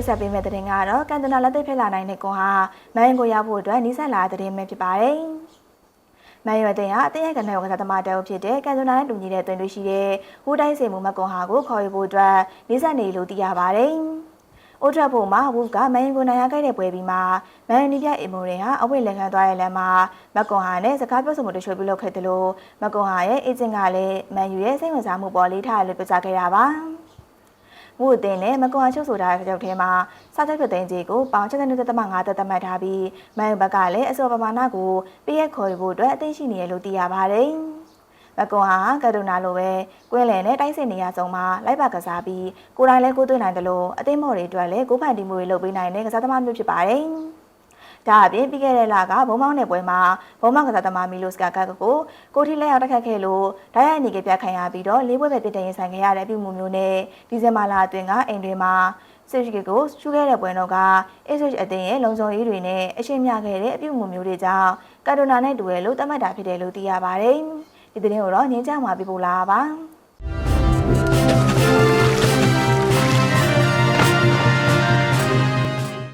တင်ဆက်ပေးမယ့်သတင်းကတော့ကန်တနာလက်သိပ်ဖြစ်လာနိုင်တဲ့ကွန်ဟာမန်ကိုရောက်ဖို့အတွက်နီးစပ်လာတဲ့သတင်းပဲဖြစ်ပါတယ်။မန်ရွယ်တင်ဟာအတင်းရဲ့ကနေကစားသမားတအုပ်ဖြစ်တဲ့ကန်တနာနဲ့တူညီတဲ့တွင်တွေ့ရှိတဲ့ဟိုးတိုင်းစင်မှုမကွန်ဟာကိုခေါ်ယူဖို့အတွက်နီးစပ်နေလို့သိရပါတယ်။အိုထပ်ဖို့မှာဝုကမန်ကိုနိုင်ရခဲ့တဲ့ပွဲပြီးမှာမန်နီပြအီမိုရင်ဟာအဝိတ်လက်ခံသွားတဲ့လမ်းမှာမကွန်ဟာနဲ့စကားပြောဆိုမှုတချို့ပြုလုပ်ခဲ့တယ်လို့မကွန်ဟာရဲ့အေဂျင့်ကလည်းမန်ယူရဲ့စိတ်ဝင်စားမှုပေါ်လေးထားရလို့ပြောကြားခဲ့တာပါ။ ဝုအတင်နဲ့မကွန်ဟာချုပ်ဆိုတာကြောက်ထဲမှာစာချုပ်ပြသိန်းကြီးကိုပေါင်72.5တက်တတ်မှတ်ထားပြီးမန်ယူဘက်ကလည်းအစောပမာဏကိုပြည့်ရခေါ်ယူဖို့အတွက်အသင့်ရှိနေရလို့သိရပါတယ်။မကွန်ဟာကဒူနာလိုပဲကွင်းလယ်နဲ့တိုက်စစ်နေရဆုံးမှာလိုက်ပါကစားပြီးကိုယ်တိုင်လည်းကိုသွင်းနိုင်တယ်လို့အသိမော်တွေအတွက်လည်းကိုဖန်တီမှုတွေလုပ်ပေးနိုင်တဲ့ကစားသမားမျိုးဖြစ်ပါတယ်။ ဒါအပြင်ပြီးခဲ့တဲ့လကဘုံမောင်းနယ်ပွဲမှာဘုံမောင်းကစားသမားမီလိုစကာကတ်ကိုကိုထိလက်ရောက်တက်ခတ်ခဲ့လို့ဓာတ်ရိုက်နေကြပြခံရပြီးတော့လေးပွဲပဲပြစ်တင်ရင်ဆိုင်ခဲ့ရတဲ့အပြုမှုမျိုးနဲ့ဒီဇင်ဘာလအတွင်းကအိမ်တွေမှာစစ်ရှိကိုရှုခဲ့တဲ့ပွဲတော့က SH အတင်းရဲ့လုံခြုံရေးတွေနဲ့အရှင်းမြခဲ့တဲ့အပြုမှုမျိုးတွေကြောင့်ကာဒိုနာနဲ့တူရလို့သတ်မှတ်တာဖြစ်တယ်လို့သိရပါတယ်။ဒီသတင်းကိုတော့ငင်းကြမှာပြပို့လာပါ။